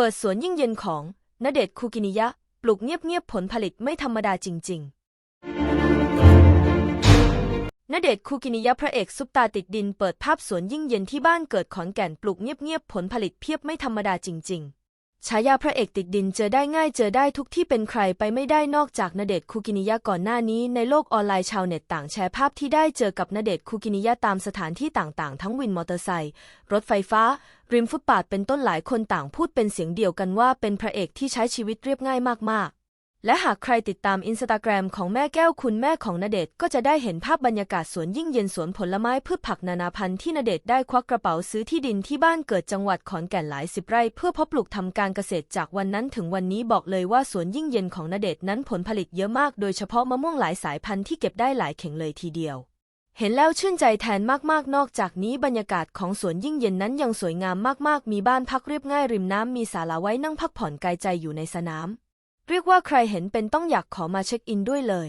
เปิดสวนยิ่งเย็นของณเดชคูกินิยะ ปลูกเงียบๆผลผลิตไม่ธรรมดาจริง ๆณเดชคูกินิยะพระเอกซุปตาติดดินเปิดภาพสวนยิ่งเย็นที่บ้านเกิดขอนแก่นปลูกเงียบๆผลผลิตเพียบไม่ธรรมดาจริง ๆ ฉายาพระเอกติดดินเจอได้ง่ายเจอได้ทุกที่เป็นใครไปไม่ได้นอกจากนาเดชคูกินิยะก่อนหน้านี้ ในโลกออนไลน์ชาวเน็ตต่างแชร์ภาพที่ได้เจอกับนาเดชคูกินิยะตามสถานที่ต่างๆ ทั้งวินมอเตอร์ไซค์รถไฟฟ้า ริมฟุตปาดเป็นต้นหลายคนต่างพูดเป็นเสียงเดียวกันว่าเป็นพระเอกที่ใช้ชีวิตเรียบง่ายมากๆ และหากใครติดตามอินสตาแกรมของแม่แก้วคุณแม่ของณเดชก็จะได้เห็นภาพบรรยากาศสวนยิ่งเย็นสวนผลไม้พืชผักนานาพันธุ์ที่ณเดชได้ควักกระเป๋าซื้อที่ดินที่บ้านเกิดจังหวัดขอนแก่นหลายสิบไร่เพื่อเพาะปลูกทำการเกษตรจากวันนั้นถึงวันนี้บอกเลยว่าสวนยิ่งเย็นของณเดชน์นั้นผลผลิตเยอะมากโดยเฉพาะมะม่วงหลายสายพันธุ์ที่เก็บได้หลายเข่งเลยทีเดียว เห็นแล้วชื่นใจแทนมากๆ นอกจากนี้บรรยากาศของสวนยิ่งเย็นนั้นยังสวยงามมากๆ มีบ้านพักเรียบง่ายริมน้ำมีศาลาไว้นั่งพักผ่อนกายใจอยู่ในสนาม เรียกว่าใครเห็นเป็นต้องอยากขอมาเช็คอินด้วยเลย